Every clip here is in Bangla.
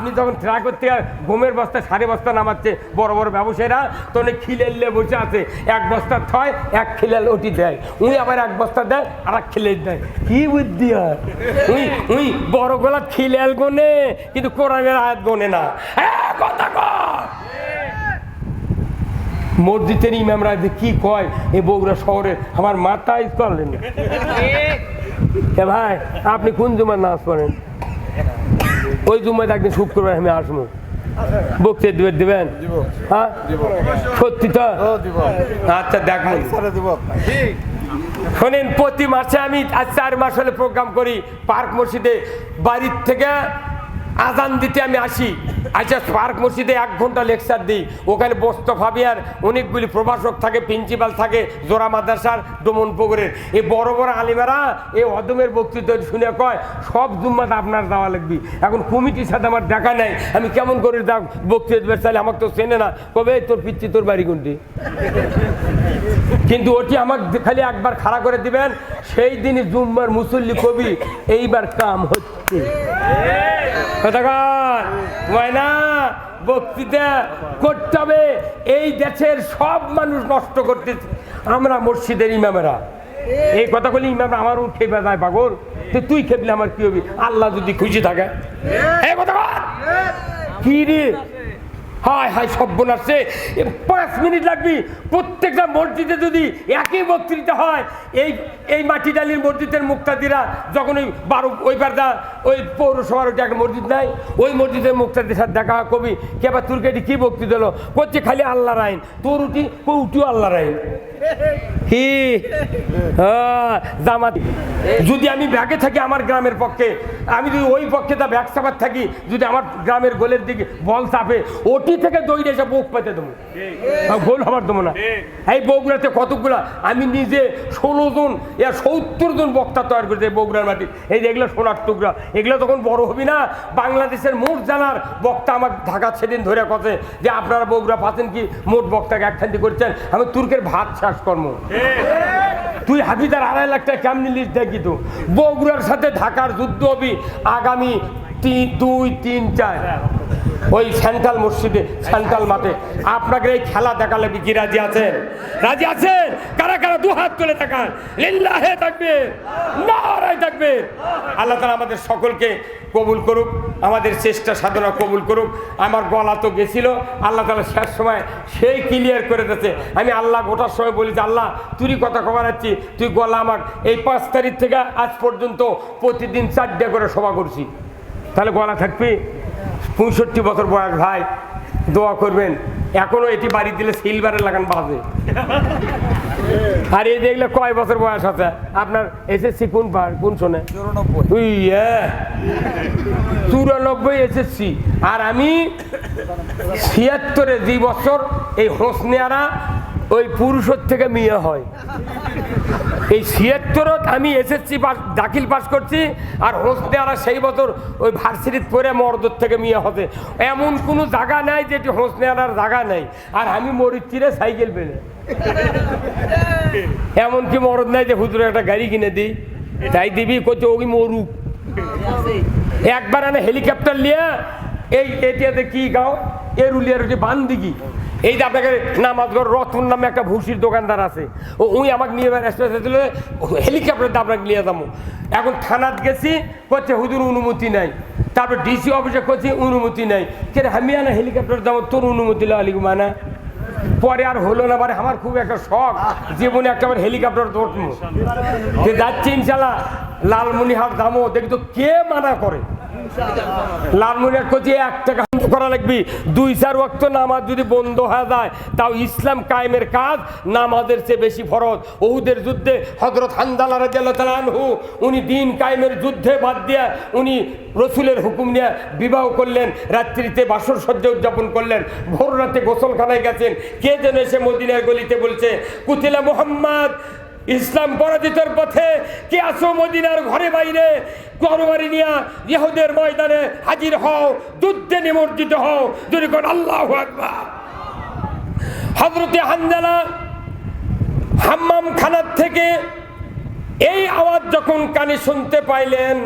আপনি যখন ট্রাক করতে গমের বস্তা সাড়ে বস্তা নামাচ্ছে বড় বড় ব্যবসায়ীরা তখন খিলেলে বসে আছে। এক বস্তা থয় এক খিলেল ওটি দেয়। উনি আবার এক বস্তা দেয় আর এক খিলেল দেয়। কি বুদ্ধি হয়? উই উই বড় গোলা খিলেল গোনে কিন্তু কোরআনের আয়াত গোনে না। হ্যাঁ, কথা মসজিদের ইমামরা যে কি কয়? এই বগুড়া শহরে আমার মাথায় করলেন এ ভাই আপনি কোন জুমার নাচ পড়েন? ওই জুমায় একদিন শুক্রবার আমি আসব। বক্তৃতা দেবেন? দিবেন হ্যাঁ? সত্যি তো? আচ্ছা দেখুন শোনেন প্রতি মাসে আমি চার মাস হলে প্রোগ্রাম করি পার্ক মসজিদে বাড়ির থেকে আজান দিতে আমি আসি। আচ্ছা পার্ক মসজিদে এক ঘণ্টা লেকচার দিই। ওখানে বস্ত ফাবিয়ার অনেকগুলি প্রভাষক থাকে, প্রিন্সিপাল থাকে, জোড়া মাদ্রাসার ডোমন পুকুরের এই বড় বড় আলিমেরা এই অদমের বক্তৃতা শুনে কয়, সব জুম্মাত আপনার দেওয়া লাগবে। এখন কমিটির সাথে আমার দেখা নাই। আমি কেমন করে দাও বক্তৃতা দেবে? চাইলে আমাকে তো চেনে না। কবে তোর পিচ্ছি তোর বাড়ি কোনটি? কিন্তু ওটি আমাকে খালি একবার খাড়া করে দিবেন, সেই দিনই জুম্মার মুসল্লি কবি, এইবার কাম হচ্ছে। কথাকার ময়না, বক্তৃতা করতে হবে। এই দেশের সব মানুষ নষ্ট করতেছে। আমরা মসজিদের ইমামেরা। এই কথাগুলি ইমাম আমার উঠে বেদায় পাগল। তুই খেপলে আমার কি হবি? আল্লাহ যদি খুশি থাকে। এই কথা কি রে? হায় হায় সব্যনাশে পাঁচ মিনিট লাগবি। প্রত্যেকটা মসজিদে যদি একই বক্তৃতা হয় এই এই মাটি ডালির মসজিদের মুক্তাদিরা যখন ওই বারো ওই পারদা ওই পৌরসভার ওইটা একটা মসজিদ নাই ওই মসজিদের মুক্তাদির সাথে দেখা হয় কবি কে আবার তোর কেটে কী বক্তৃতা হলো? করছে খালি আল্লাহ রাইন তোর উঠি কো উঠিও আল্লাহ রাইন হ্যাঁ, জামাত। যদি আমি ব্যাগে থাকি আমার গ্রামের পক্ষে আমি যদি ওই পক্ষে তা ব্যাগ চাপার থাকি যদি আমার গ্রামের গোলের দিকে বল চাপে ওটি থেকে দৌড়ে এসে বুক পেতে দেবো। গোল হবার দেবো না। এই বগুড়াতে কতগুলা? আমি নিজে ষোলো জন এর সত্তর জন বক্তা তৈরি করেছে এই বগুড়ার মাটি। এই যে এগুলো সোনার টুকরা। এগুলো তখন বড় হবি না? বাংলাদেশের মোট জানার বক্তা আমার ঢাকা সেদিন ধরে কথা যে আপনারা বগুড়া পাচ্ছেন কি? মোট বক্তাকে একখান্তি করছেন। আমি তুর্কের ভাত শ্বাস কর্ম তুই হাবিদার আড়াই লাখ টাকা কেমনি লিস্ট দেখি তো? বগুড়ার সাথে ঢাকার যুদ্ধ হবি আগামী তিন দুই তিন চার। ওই সেন্ট্রাল মসজিদে, সেন্ট্রাল মাঠে। আপনাকে এই খেলা দেখালে কি রাজি আছেন? রাজি আছেন? কারা কারা দু হাত তুলে দেখান লিল্লাহে থাকবে, নারায় থাকবে। আল্লাহ তালা আমাদের সকলকে কবুল করুক, আমাদের চেষ্টা সাধনা কবুল করুক। আমার গলা তো গেছিল, আল্লাহ তালা শেষ সময় সেই ক্লিয়ার করে দিয়েছে। আমি আল্লাহ গোটার সময় বলি যে, আল্লাহ তুই কথা কমাচ্ছি তুই গলা আমার এই পাঁচ তারিখ থেকে আজ পর্যন্ত প্রতিদিন চারটে করে সভা করছি। তাহলে গলা থাকবি? পঁয়ষট্টি বছর বয়স ভাই দোয়া করবেন। এখনও এটি বাড়ি দিলে সিলভারের লাগান বাজে। আর এই দেখলে কয় বছর বয়স আছে? আপনার এসএসসি কোন কোন শোনে? হ্যাঁ। চুরানব্বই এসএসসি আর আমি ছিয়াত্তরে দুই বছর এই হোসনিয়ারা ওই পুরুষের থেকে মেয়ে হয়। এই ছিয়াত্তরত আমি এসএসসি পাস, দাখিল পাস করছি, আর হোসনেয়ারা সেই বছর ওই ভার্সিটিত পরে মরদর থেকে মেয়ে হবে এমন কোনো জায়গা নাই যেটি হোসনেয়ারার জায়গা নাই। আর আমি মরিচিরে সাইকেল পেলে এমন কি মরদ নাই যে হুজুরে একটা গাড়ি কিনে দিই। তাই দিবি করছে ওই মরুক। একবার আনে হেলিকপ্টার নিয়ে এই এটিয়াতে কি গাও? এরুলিয়ার বান্দিগি। এই যে আপনাকে নামাজগর রতন নামে একটা ভুসির দোকানদার আছে। ও উই আমাকে নিয়ে দিলে হেলিকপ্টার আপনাকে নিয়ে যাব। এখন থানাত গেছি করছে হুজুর, অনুমতি নাই। তারপর ডিসি অফিসে করছি অনুমতি নাই। কে আমি আনা হেলিকপ্টার যাব, তোর অনুমতি লো আলিক মানা? পরে আর হলো না মানে আমার খুব একটা শখ, জীবনে একটা হেলিকপ্টার দৌড়বো যে যাচ্ছি ইনশাল্লাহ লালমনিহাট দামও দেখতো কে মানা করে। লালমনিহাট করছি এক টাকা করা লাগবে। দুই চার ওয়াক্ত নামাজ যদি বন্ধ হয়ে যায়, তাও ইসলাম কায়েমের কাজ, নামাজের চেয়ে বেশি ফরজ। ওহুদের যুদ্ধে হজরত হান্দালা রাজু উনি দিন কায়েমের যুদ্ধে বাদ দিয়ে উনি রসুলের হুকুম নিয়ে বিবাহ করলেন, রাত্রিতে বাসর সজ্জা উদযাপন করলেন, ভোর রাতে গোসলখানায় গেছেন। কে যেন এসে মদিনার গলিতে বলছে, কুতিলা মোহাম্মদ ইসলাম পরাজিতের পথে কে আসো মদিনার ঘরে বাইরে করবারি নিয়া ইহুদের ময়দানে হাজির হও, যুদ্ধে নিমজ্জিত হও। যদি কোন আল্লাহ হজরতে হানজালা হাম্মাম খানার থেকে এই আওয়াজ যখন কানে শুনতে পাইলেন,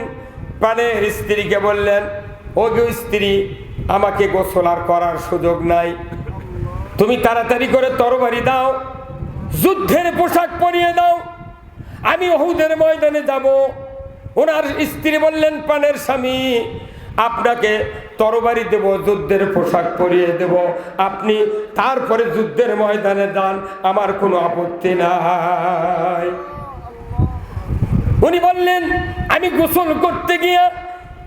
প্রাণের স্ত্রীকে বললেন ও গো স্ত্রী, আমাকে গোসল আর করার সুযোগ নাই। তুমি তাড়াতাড়ি করে তরবারি দাও। যুদ্ধের পোশাক পরিয়ে দাও। আমি অহুদের ময়দানে যাব। ওনার স্ত্রী বললেন, পানের স্বামী, আপনাকে তরবারি দেব, যুদ্ধের পোশাক পরিয়ে দেব। আপনি তারপরে যুদ্ধের ময়দানে যান, আমার কোনো আপত্তি নাই। উনি বললেন, আমি গোসল করতে গিয়ে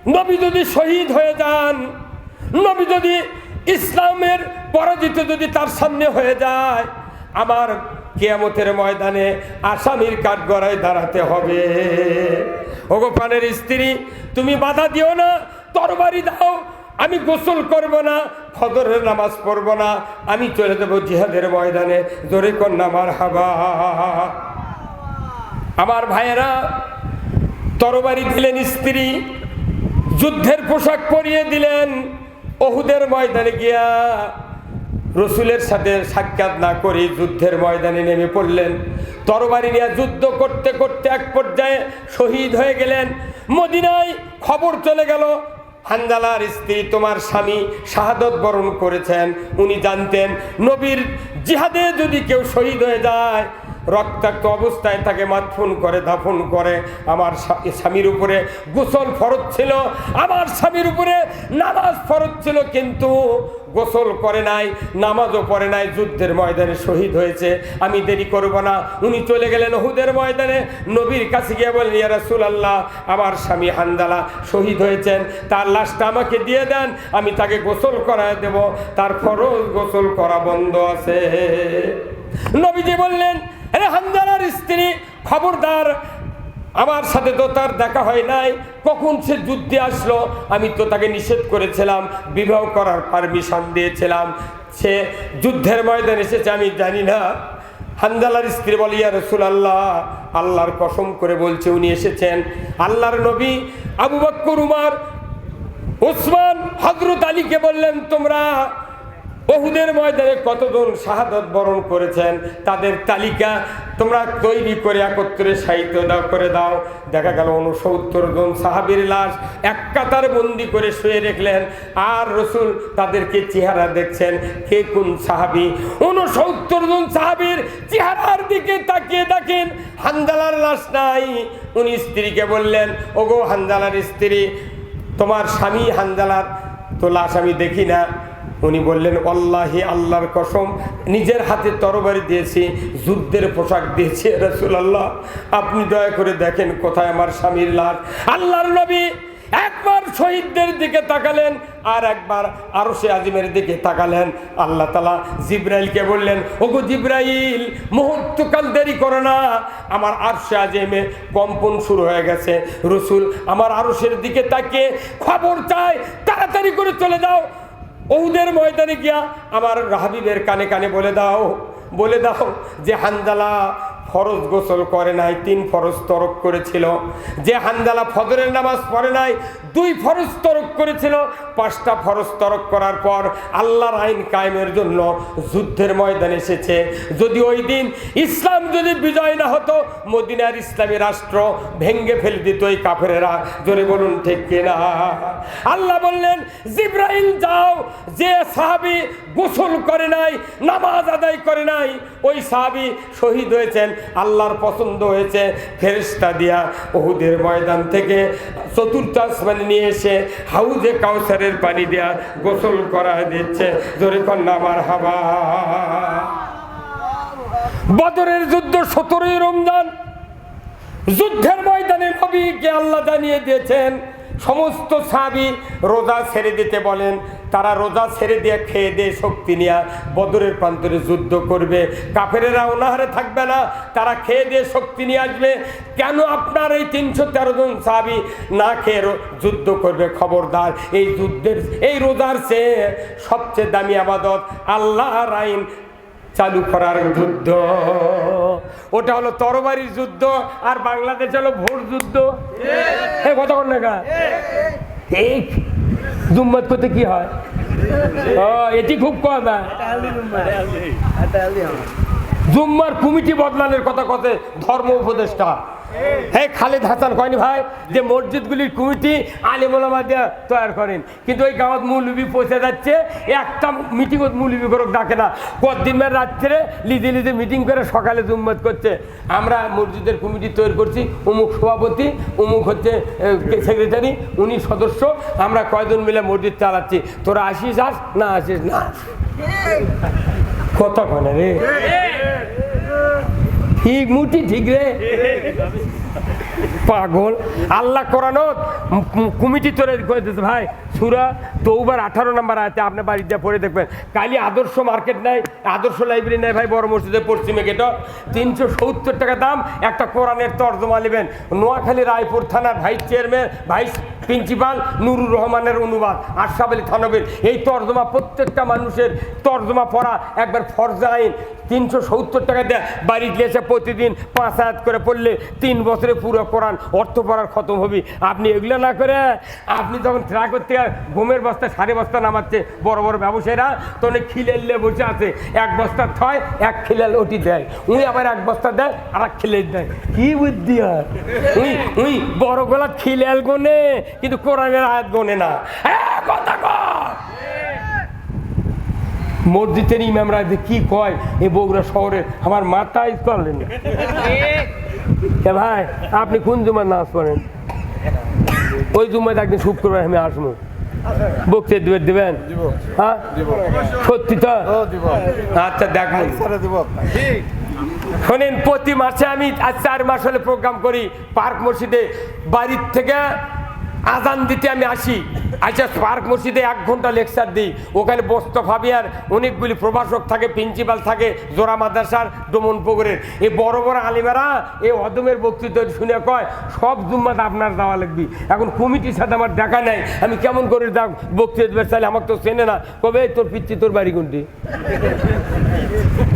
নবী যদি শহীদ হয়ে যান, নবী যদি ইসলামের পরাজিত যদি তার সামনে হয়ে যায়, আমার কেয়ামতের ময়দানে আসামির কাঠগড়ায় দাঁড়াতে হবে। ওগো পানের স্ত্রী, তুমি বাধা দিও না, তরবারি দাও, আমি গোসল করব না ফদরের নামাজ পড়ব না, আমি চলে দেবো জিহাদের ময়দানে। জোরে কন্যা আমার হাবা আমার ভাইয়েরা, তরবারি দিলেন স্ত্রী, যুদ্ধের পোশাক পরিয়ে দিলেন অহুদের ময়দানে গিয়া রসুলের সাথে সাক্ষাৎ না করে যুদ্ধের ময়দানে নেমে পড়লেন। তরবারি নিয়ে যুদ্ধ করতে করতে এক পর্যায়ে শহীদ হয়ে গেলেন। মদিনায় খবর চলে গেল, হান্দালার স্ত্রী তোমার স্বামী শাহাদত বরণ করেছেন, উনি জানতেন, নবীর জিহাদে যদি কেউ শহীদ হয়ে যায় রক্তাক্ত অবস্থায় তাকে মাতফুন করে, দাফন করে। আমার স্বামীর উপরে গোসল ফরজ ছিল। আমার স্বামীর উপরে নামাজ ফরজ ছিল, কিন্তু গোসল করে নাই, নামাজও পড়ে নাই, যুদ্ধের ময়দানে শহীদ হয়েছে। আমি দেরি করব না। উনি চলে গেলেন হুদের ময়দানে। নবীর কাছে গিয়ে বলেন ইয়া রাসূলুল্লাহ, আমার স্বামী হানদালা শহীদ হয়েছেন। তার লাশটা আমাকে দিয়ে দেন, আমি তাকে গোসল করায় দেব। তার ফরজ গোসল করা বন্ধ আছে। নবীজি বললেন আরে হানজালার স্ত্রী খবরদার, আমার সাথে তো তার দেখা হয় নাই। কখন সে যুদ্ধে আসলো? আমি তো তাকে নিষেধ করেছিলাম, বিবাহ করার পারমিশন দিয়েছিলাম। সে যুদ্ধের ময়দানে এসেছে, আমি জানি না। হানজালার স্ত্রী বলে, ইয়া রসুল আল্লাহ আল্লাহর কসম করে বলছে, উনি এসেছেন। আল্লাহর নবী আবু বক্কর, উমার ওসমান হজরত আলীকে বললেন, তোমরা বহুদের ময়দানে কতজন শাহাদত বরণ করেছেন, তাদের তালিকা তোমরা তৈরি করে একত্রে সাহিত্য দাও, করে দাও। দেখা গেল উনসত্তর জন সাহাবির লাশ এক কাতার বন্দি করে শুয়ে রেখলেন। আর রসুল তাদেরকে চেহারা দেখছেন, কে কোন সাহাবি? উনসত্তর জন সাহাবির চেহারার দিকে তাকিয়ে দেখেন হান্দালার লাশ নাই। উনি স্ত্রীকে বললেন, ওগো হান্দালার স্ত্রী, তোমার স্বামী হানজালার তো লাশ আমি দেখি না। উনি বললেন অল্লাহি আল্লাহর কসম, নিজের হাতে তরবারি দিয়েছি, যুদ্ধের পোশাক দিয়েছি রসুল আল্লাহ আপনি দয়া করে দেখেন কোথায় আমার স্বামীর লাশ। আল্লাহর নবী একবার শহীদদের দিকে তাকালেন আর একবার আরও সে আজিমের দিকে তাকালেন। আল্লাহ তালা জিব্রাইলকে বললেন, ওগো জিব্রাইল, মুহূর্তকাল দেরি করো না। আমার আরশে আজিমে কম্পন শুরু হয়ে গেছে। রসুল আমার আরশের দিকে তাকিয়ে খবর চাই তাড়াতাড়ি করে চলে যাও। ওহুদের ময়দানে গিয়া আমার রাহাবিবের কানে কানে বলে দাও বলে দাও যে হানজালা ফরজ গোসল করে নাই, তিন ফরজ তরক করেছিল। যে হানজালা ফজরের নামাজ পড়ে নাই, দুই ফরজ তরক করেছিল। পাঁচটা ফরজ তরক করার পর আল্লাহর আইন কায়েমের জন্য যুদ্ধের ময়দান এসেছে। যদি ওই দিন ইসলাম যদি বিজয় না হতো, মদিনার ইসলামী রাষ্ট্র ভেঙ্গে ফেলে দিত এই কাফেরেরা। জোরে বলুন, ঠিক কিনা আল্লাহ বললেন, জিব্রাইল, যাও, যে সাহাবি গোসল করে নাই, নামাজ আদায় করে নাই, ওই সাহাবি শহীদ হয়েছেন। আল্লাহর পছন্দ হয়েছে ফেরেস্তা দিয়া ওহুদের ময়দান থেকে চতুর্থ আসমানে নিয়ে এসে হাউজে কাউসারের পানি দেয়া গোসল করা দিচ্ছে। জোরে কন্যা আমার হাবা বদরের যুদ্ধ সতেরোই রমজান। যুদ্ধের ময়দানে নবীকে আল্লাহ জানিয়ে দিয়েছেন সমস্ত সাবি রোজা ছেড়ে দিতে বলেন। তারা রোজা ছেড়ে দিয়ে খেয়ে দিয়ে শক্তি নিয়ে বদরের প্রান্তরে যুদ্ধ করবে। কাফেরেরা অনাহারে থাকবে না। তারা খেয়ে দিয়ে শক্তি নিয়ে আসবে। কেন আপনার এই তিনশো তেরো জন সাবি না খেয়ে যুদ্ধ করবে? খবরদার, এই যুদ্ধের, এই রোজার চেয়ে সবচেয়ে দামি আবাদত আল্লাহর আইন চালু করার যুদ্ধ। ওটা হলো তরবারির যুদ্ধ আর বাংলাদেশ হলো ভোট যুদ্ধ। হ্যাঁ কথা কর না জুম্মত করতে কি হয়? এটি খুব কথা জুম্মার কমিটি বদলানোর কথা কথে ধর্ম উপদেষ্টা। হ্যাঁ খালেদ হাসান কয়নি ভাই যে মসজিদগুলির কমিটি আলিমোলামা দিয়ে তৈরি করেন। কিন্তু ওই গাঁৱত মৌলবি পৌঁছে যাচ্ছে একটা মিটিংত মৌলবি করক ডাকে না। কদিনের রাত্রে লিজে লিজে মিটিং করে সকালে জুম্মত করছে। আমরা মসজিদের কমিটি তৈরি করছি অমুক সভাপতি অমুক হচ্ছে সেক্রেটারি উনি সদস্য আমরা কয়জন মিলে মসজিদ চালাচ্ছি। তোরা আসিস আস না আসিস না। কত কনে রে। ঠিক মুটি ঠিক রে পাগল। আল্লাহ কোরআনত কমিটি তৈরি করে দিতে ভাই, সুরা তৌবার আঠারো নাম্বার আছে আপনার বাড়িতে পড়ে দেখবেন। কালি আদর্শ মার্কেট নাই, আদর্শ লাইব্রেরি নাই। ভাই, বড় মসজিদের পশ্চিমে গেট। তিনশো সত্তর টাকা দাম একটা কোরআনের তর্জমা নেবেন। নোয়াখালী রায়পুর থানার vice chairman, vice principal Nurur রহমানের অনুবাদ, আশরাফ আলী থানবের। এই তর্জমা প্রত্যেকটা মানুষের তর্জমা পড়া একবার ফরজা আইন। তিনশো সত্তর টাকা দেয়। বাড়িতে এসে প্রতিদিন পাঁচ হাজার করে পড়লে তিন বছরে পুরো কোরআন অর্থ পড়ার খতম হবি। আপনি এগুলো না করে আপনি যখন ট্রাক করতে গমের বস্তা, সাড়ে বস্তা নামাচ্ছে বড় বড় ব্যবসায়ীরা তো তখন খিলেলে বসে আছে। এক বস্তা থয়, এক খিলাল ওটি দেয়। উনি আবার এক বস্তা দেয় আর এক খিলে দেয়। কি বুদ্ধি হয়? উই উই, বড় গলা খিলাল গোনে, কিন্তু কোরআনের আয়াত গোনে না। কথা মসজিদের ইমামরা যে কি কয়, এ বগুড়া শহরে আমার মাথায় চলেন ভাই আপনি কোন জুমার নাচ করেন ওই জুমায় একদিন শুক্রবার আমি আসব। বক্তৃতা দেবেন দেবেন? হ্যাঁ? সত্যি তো? আচ্ছা দেখুন শোনেন প্রতি মাসে আমি আর চার মাস হলে প্রোগ্রাম করি পার্ক মসজিদে বাড়ির থেকে আজান দিতে আমি আসি। আচ্ছা পার্ক মসজিদে এক ঘণ্টা লেকচার দিই। ওখানে বস্ত ফাবিয়ার, অনেকগুলি প্রভাষক থাকে, প্রিন্সিপাল থাকে, জোড়া মাদ্রাসার ডোমন পুকুরের এই বড় বড় আলিমেরা এই অদমের বক্তৃতা শুনে কয়, সব জুম্মাত আপনার দেওয়া লাগবি। এখন কমিটির সাথে আমার দেখা নাই। আমি কেমন করে দাও বক্তৃতা দেবে? চাইলে আমাকে তো চেনে না। কবে তোর পিচ্ছি তোর বাড়ি কোনটি?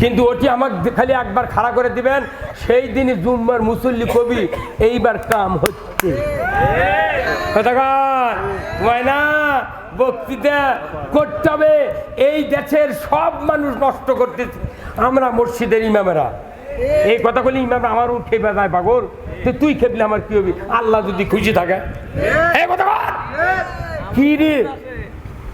কিন্তু ওটি আমাকে খালি একবার খাড়া করে দিবেন, সেই দিনই জুম্মার মুসল্লি কবি, এইবার কাম হচ্ছে। বক্তৃতা করতে হবে। এই দেশের সব মানুষ নষ্ট করতেছে। আমরা মসজিদের ইমামেরা। এই কথা বলি, ইমাম আমার উঠে বেদায় পাগল। তো তুই খেপলে আমার কি হবে? আল্লাহ যদি খুশি থাকে। এই কথা। কি রে?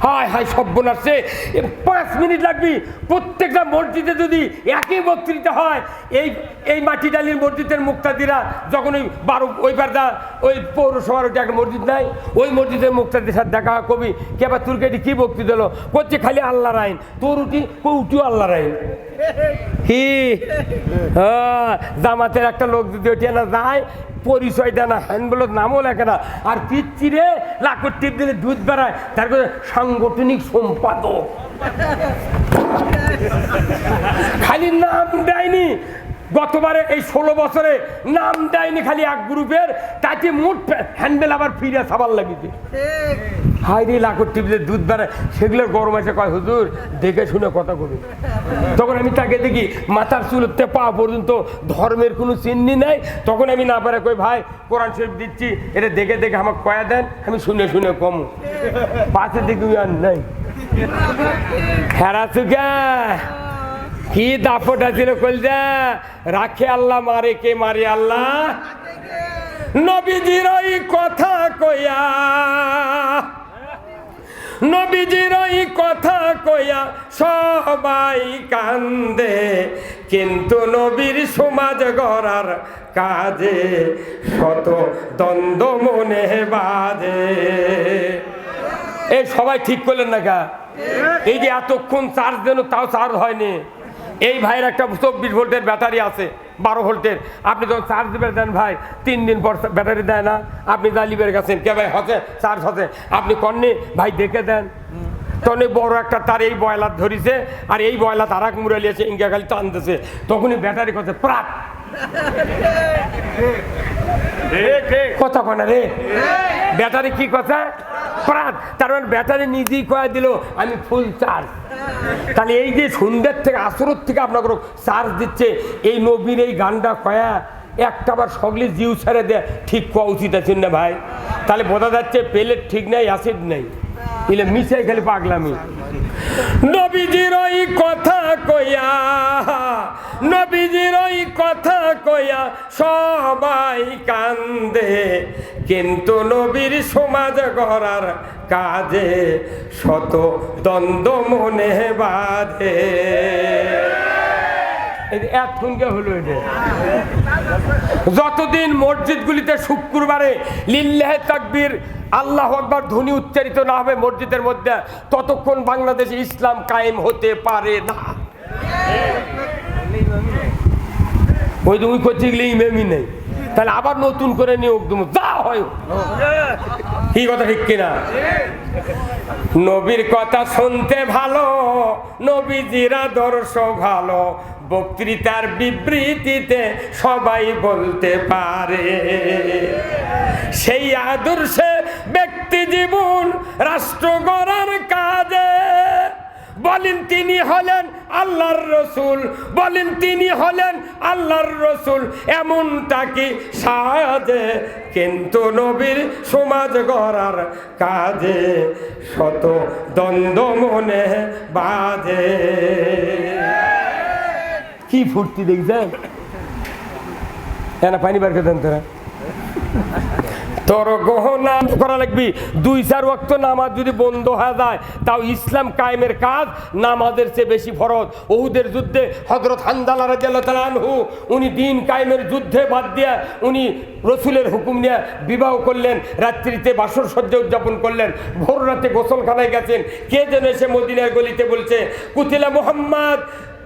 হায় হায় সব্যনাশে এ পাঁচ মিনিট লাগবি। প্রত্যেকটা মসজিদে যদি একই বক্তৃতা হয় এই এই মাটি ডালির মসজিদের মুক্তাদিরা যখন ওই বারো ওই পারদা ওই পৌরসভার ওইটা একটা মসজিদ নাই ওই মসজিদের মুক্তাদির সাথে দেখা হয় কবি কে আবার তোর কেটে কী বক্তৃতা হলো? করছে খালি আল্লাহ রাইন তোর উঠি কো উঠিও আল্লাহর আইন? কি হ্যাঁ, জামাতের একটা লোক যদি ওঠে না যায় পরিচয় দেয় না হ্যান্ডবলের নামও লেখে না। আর পিচ্চিরে লাকুর টিপ দিলে দুধ বেড়ায়, তার সাংগঠনিক সম্পাদক। খালি নাম দেয়নি গতবারে এই ষোলো বছরে নাম দেয়নি খালি এক গ্রুপের, তাতে মোট হ্যান্ডেল আবার ফিরে সাবার লাগিতে হাই রে লাখর টিপলে দুধ বেড়ায় সেগুলোর গরম আছে, কয় হুজুর, দেখে শুনে কথা কবি। তখন আমি তাকে দেখি, মাথার চুলতে পা পর্যন্ত ধর্মের কোনো চিহ্নি নেই। তখন আমি না পারে কই, ভাই, কোরআন শরীফ দিচ্ছি, এটা দেখে দেখে আমাকে কয়া দেন, আমি শুনে শুনে কম। পাশে দেখি আর নাই। চুকা কি দাপটা ছিল কলজা রাখে আল্লাহ, মারে কে মারে আল্লাহ? নবীজির ওই কথা কইয়া, নবীজির ওই কথা কইয়া সবাই কান্দে। কিন্তু নবীর সমাজ গড়ার কাজে শত দ্বন্দ্ব মনে বাজে। এই সবাই ঠিক করলেন না কা এই যে এতক্ষণ চার্জ দেন, তাও চার্জ হয়নি। এই ভাইয়ের একটা চব্বিশ ভোল্টের ব্যাটারি আছে বারো ভোল্টের। আপনি যখন চার্জ দেবেন দেন ভাই তিন দিন পর ব্যাটারি দেয় না। আপনি জালিবের গেছেন কে ভাই হচ্ছে? চার্জ হচ্ছে। আপনি কননি ভাই দেখে দেন। তখন এই বড় একটা তার এই বয়লার ধরিছে আর এই বয়লা তারাক মুরালি লিয়েছে ইঙ্গা খালি টানতেছে। তখনই ব্যাটারি করছে প্রাক। কথা কনা রে? ব্যাটারি কি কথা প্রাণ তার মানে ব্যাটারি নিজেই কয়া দিল, আমি ফুল চার্জ তাহলে এই যে সন্ধ্যের থেকে আসরের থেকে আপনাকে চার্জ দিচ্ছে, এই নবীর এই গানটা কয়া একটা আবার সকলে জিউ ছেড়ে দেয় ঠিক কোয়া উচিত আছেন না ভাই? তাহলে বোঝা যাচ্ছে পেলের ঠিক নেই অ্যাসিড নেই। ইলে মিশাই খালি পাগলামি। নবীজির ওই কথা কইয়া নবীজির ওই কথা কইয়া সবাই কান্দে। কিন্তু নবীর সমাজ গড়ার কাজে শত দ্বন্দ্ব মনে বাঁধে। এতক্ষণকে হলো এটা। যতদিন মসজিদগুলিতে শুক্রবারে লিল্লাহ তাকবীর, আল্লাহ আকবর ধ্বনি উচ্চারিত না হবে মসজিদের মধ্যে, ততক্ষণ বাংলাদেশে ইসলাম কায়েম হতে পারে না। ওই তুমি করছে ইমামই নেই। তাহলে আবার নতুন করে নিয়োগ দেবো, যা হয় কি কথা ঠিক কিনা? নবীর কথা শুনতে ভালো, নবীজির আদর্শ ভালো বক্তৃতার বিবৃতিতে সবাই বলতে পারে। সেই আদর্শে ব্যক্তি জীবন রাষ্ট্র গড়ার কাজে। বলেন তিনি হলেন আল্লাহর রসুল, বলেন তিনি হলেন আল্লাহর রসুল, এমনটা কি সাজে? কিন্তু নবীর সমাজ গড়ার কাজে শত দ্বন্দ্ব মনে বাজে। কি ফুর্তি দেখছেন? এনা পানি বার করে দেন তোরা। তোর গহনা করা লাগবি। দুই চার ওয়াক্ত নামাজ যদি বন্ধ হয়ে যায়, তাও ইসলাম কায়েমের কাজ, নামাজের চেয়ে বেশি ফরজ। ওহুদের যুদ্ধে হজরত হান্দালা রাজু উনি দিন কায়েমের যুদ্ধে বাদ দিয়ে উনি রসুলের হুকুম নিয়ে বিবাহ করলেন, রাত্রিতে বাসর সজ্জা উদযাপন করলেন ভোর রাতে গোসলখানায় গেছেন। কে যেন এসে মদিনার গলিতে বলছে, কুতিলা মোহাম্মদ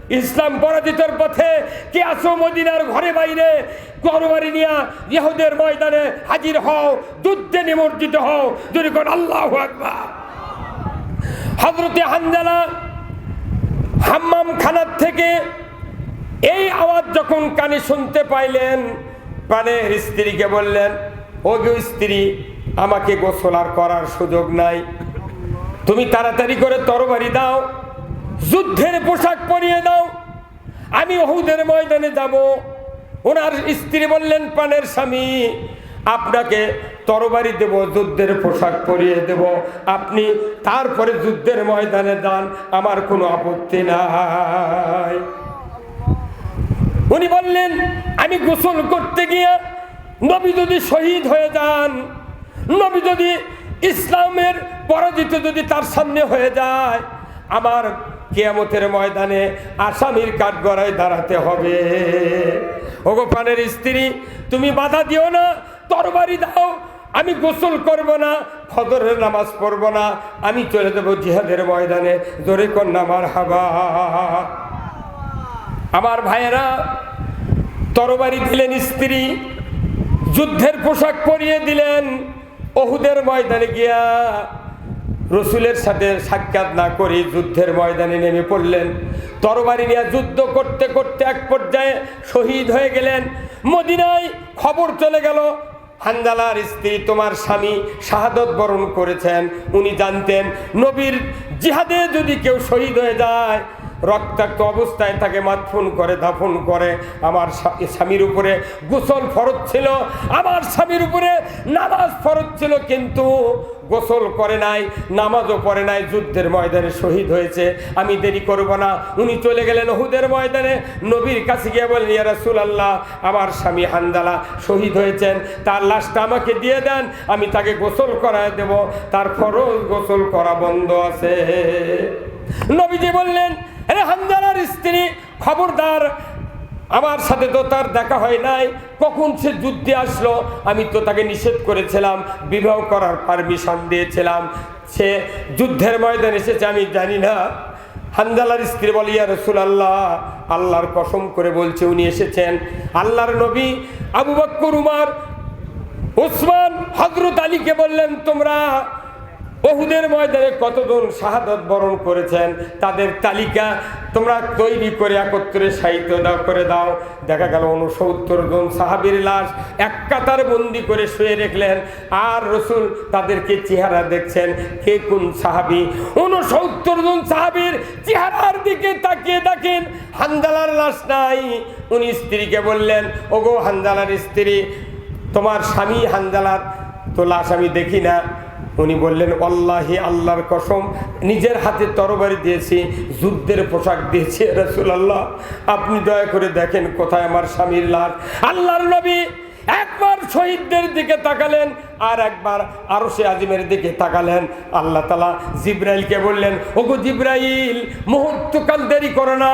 ইসলাম পরাজিতর পথে কে আসো মদিনার ঘরে বাইরে? তরবারি নিয়া ইহুদের ময়দানে হাজির হও, যুদ্ধে নিমজ্জিত হও। যদি কোন, আল্লাহ হজরতে হানজালা হাম্মাম খানার থেকে এই আওয়াজ যখন কানে শুনতে পাইলেন, প্রাণের স্ত্রীকে বললেন, ও গো স্ত্রী, আমাকে গোসল আর করার সুযোগ নাই। তুমি তাড়াতাড়ি করে তরবারি দাও। যুদ্ধের পোশাক পরিয়ে দাও। আমি অহুদের ময়দানে যাব। ওনার স্ত্রী বললেন প্রাণের স্বামী, আপনাকে তরবারি দেব, যুদ্ধের পোশাক পরিয়ে দেব। আপনি তারপরে যুদ্ধের ময়দানে যান, আমার কোনো আপত্তি নাই। উনি বললেন, আমি গোসল করতে গিয়ে নবী যদি শহীদ হয়ে যান, নবী যদি ইসলামের পরাজিত যদি তার সামনে হয়ে যায়, আমার কেয়ামতের ময়দানে আসামির কাঠগড়ায় দাঁড়াতে হবে। ওগো পানের স্ত্রী, তুমি বাধা দিও না, তরবারি দাও, আমি গোসল করব না ফদরের নামাজ পড়ব না, আমি চলে দেবো জিহাদের ময়দানে। জোরে কন্যা আমার হাবা আমার ভাইয়েরা, তরবারি দিলেন স্ত্রী, যুদ্ধের পোশাক পরিয়ে দিলেন অহুদের ময়দানে গিয়া রসুলের সাথে সাক্ষাৎ না করে যুদ্ধের ময়দানে নেমে পড়লেন। তরবারি নিয়ে যুদ্ধ করতে করতে এক পর্যায়ে শহীদ হয়ে গেলেন। মদিনায় খবর চলে গেল, হান্দালার স্ত্রী তোমার স্বামী শাহাদত বরণ করেছেন। উনি জানতেন, নবীর জিহাদে যদি কেউ শহীদ হয়ে যায় রক্তাক্ত অবস্থায় তাকে মাতফুন করে, দাফন করে। আমার স্বামীর উপরে গোসল ফরজ ছিল। আমার স্বামীর উপরে নামাজ ফরজ ছিল, কিন্তু গোসল করে নাই, নামাজও পড়ে নাই, যুদ্ধের ময়দানে শহীদ হয়েছে। আমি দেরি করব না। উনি চলে গেলেন হুদের ময়দানে। নবীর কাছে গিয়ে বলেন ইয়া রাসূল আল্লাহ আমার স্বামী হান্দালা শহীদ হয়েছেন। তার লাশটা আমাকে দিয়ে দেন, আমি তাকে গোসল করায় দেব। তার ফরজ গোসল করা বন্ধ আছে। নবীজি বললেন আরে স্ত্রী খবরদার, আমার সাথে তো তার দেখা হয় নাই। কখন সে যুদ্ধে আসলো, আমি তো তাকে নিষেধ করেছিলাম, বিবাহ করার পারমিশন দিয়েছিলাম। সে যুদ্ধের ময়দানে এসেছে, আমি জানি না। হান্দালার স্ত্রী বলে, ইয়া রসুল আল্লাহ আল্লাহর কসম করে বলছে, উনি এসেছেন। আল্লাহর নবী আবু বক্কর, উমার ওসমান হজরত আলীকে বললেন, তোমরা বহুদের ময়দানে কতজন শাহাদত বরণ করেছেন, তাদের তালিকা তোমরা তৈরি করে একত্রে সাহিত্য দাও, করে দাও। দেখা গেল উনসত্তর জন সাহাবির লাশ এক কাতার বন্দি করে শুয়ে রেখলেন আর রসুল তাদেরকে চেহারা দেখছেন, কে কোন সাহাবি? উনসত্তর জন সাহাবির চেহারার দিকে তাকিয়ে দেখেন হান্দালার লাশ নাই। উনি স্ত্রীকে বললেন, ওগো হান্দালার স্ত্রী, তোমার স্বামী হানজালার তো লাশ আমি দেখি না। উনি বললেন অল্লাহি আল্লাহর কসম, নিজের হাতে তরবারি দিয়েছি, যুদ্ধের পোশাক দিয়েছি, রসুলাল্লাহ। আপনি দয়া করে দেখেন কোথায় আমার স্বামীর লাশ। আল্লাহর নবী একবার শহীদদের দিকে তাকালেন আর একবার আরও সে আজিমের দিকে তাকালেন। আল্লাহ তালা জিব্রাইলকে বললেন, ওগো জিব্রাইল, মুহূর্তকাল দেরি করো না।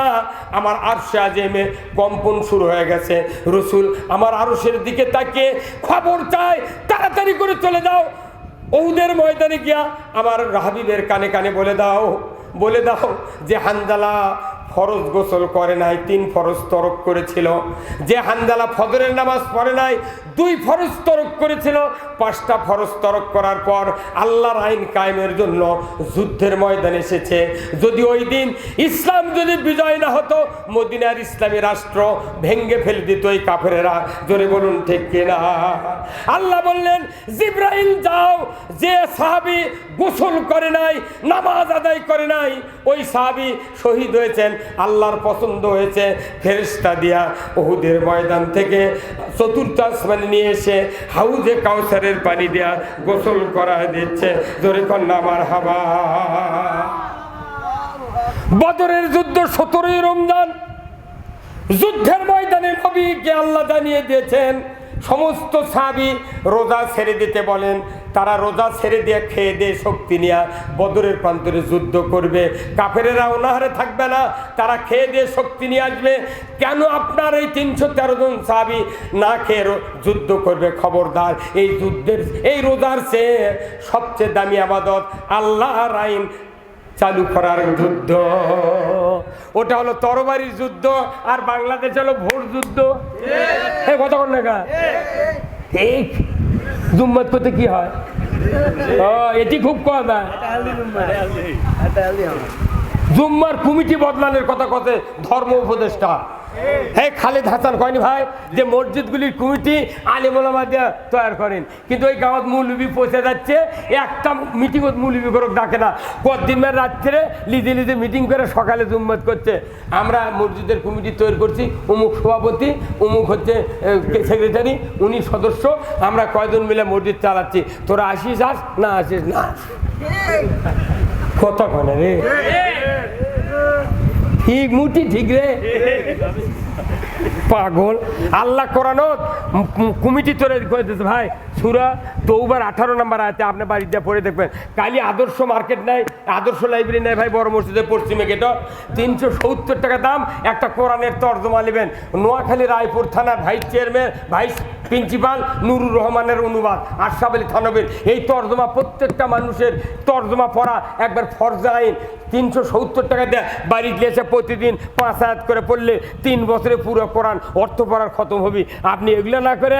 আমার আরশে আজিমে কম্পন শুরু হয়ে গেছে। রসুল আমার আরশের দিকে তাকিয়ে খবর চাই তাড়াতাড়ি করে চলে যাও। ওদের ময়দানে গিয়া আমার রাহাবিবের কানে কানে বলে দাও বলে দাও যে হানজালা ফরজ গোসল করে নাই, তিন ফরজ তরক করেছিল। যে হানজালা ফজরের নামাজ পড়ে নাই, দুই ফরজ তরক করেছিল। পাঁচটা ফরজ তরক করার পর আল্লাহর আইন কায়েমের জন্য যুদ্ধের ময়দান এসেছে। যদি ওই দিন ইসলাম যদি বিজয় না হতো, মদিনার ইসলামী রাষ্ট্র ভেঙ্গে ফেলে দিত ওই কাফেরেরা। জোরে বলুন, ঠিক কিনা আল্লাহ বললেন, জিব্রাইল যাও, যে সাহাবি গোসল করে নাই, নামাজ আদায় করে নাই, ওই সাহাবি শহীদ হয়েছেন। আল্লাহর পছন্দ হয়েছে ফেরিস্তা দিয়া ওহুদের ময়দান থেকে চতুর্থ আসমানে নিয়ে এসে হাউজে কাউসারের পানি দেয়া গোসল করা দিচ্ছে। জোরে কন্যা আমার হাবা বদরের যুদ্ধ সতেরোই রমজান। যুদ্ধের ময়দানে নবীকে আল্লাহ জানিয়ে দিয়েছেন সমস্ত সাবি রোজা ছেড়ে দিতে বলেন। তারা রোজা ছেড়ে দিয়ে খেয়ে দিয়ে শক্তি নিয়ে বদরের প্রান্তরে যুদ্ধ করবে। কাফেরেরা অনাহারে থাকবে না। তারা খেয়ে দিয়ে শক্তি নিয়ে আসবে। কেন আপনার এই তিনশো তেরো জন সাবি না খেয়ে যুদ্ধ করবে? খবরদার, এই যুদ্ধের, এই রোজার চেয়ে সবচেয়ে দামি আবাদত আল্লাহর আইন চালু করার যুদ্ধ। ওটা হলো তরবারির যুদ্ধ আর বাংলাদেশ হলো ভোট যুদ্ধ। এই কথা কোন না জুম্মত করতে কি হয়? ও, এটি খুব কম জুম্মার কমিটি বদলানোর কথা কথে ধর্ম উপদেষ্টা হ্যাঁ খালেদ হাসান কয়নি ভাই যে মসজিদগুলির কমিটি আলিমোলামা দিয়ে তৈরি করেন। কিন্তু ওই গাঁৱত মৌলবি পৌঁছে যাচ্ছে একটা মিটিংত মৌলবি করে ডাকে না। কদিন রাত্রে লিজে লিজে মিটিং করে সকালে জুম্মত করছে। আমরা মসজিদের কমিটি তৈরি করছি অমুক সভাপতি অমুক হচ্ছে সেক্রেটারি উনি সদস্য আমরা কয়জন মিলে মসজিদ চালাচ্ছি। তোরা আসিস আস না আসিস না কত কনে রে? ঠিক মুটি ঠিক রে পাগল। আল্লাহ কোরআনত কমিটি তৈরি করে দিতে ভাই, সুরা তৌবার আঠারো নাম্বার আছে আপনি বাড়িতে পড়ে দেখবেন। কালি আদর্শ মার্কেট নাই, আদর্শ লাইব্রেরি নাই, ভাই, বড় মসজিদের পশ্চিমে গেট তিনশো সত্তর টাকা দাম, একটা কোরআনের তর্জমা নেবেন। নোয়াখালী, রায়পুর থানার vice chairman, vice principal Nurur রহমানের অনুবাদ, আশরাফ আলী থানবের। এই তর্জমা প্রত্যেকটা মানুষের তর্জমা পড়া, একবার ফরজা আইন। তিনশো সত্তর টাকা দেয়, বাড়ি গিয়েছে প্রতিদিন পাঁচ হাজার করে পড়লে তিন বছরে পুরো পড়ান অর্থ পড়ার খতম হবি। আপনি এগুলো না করে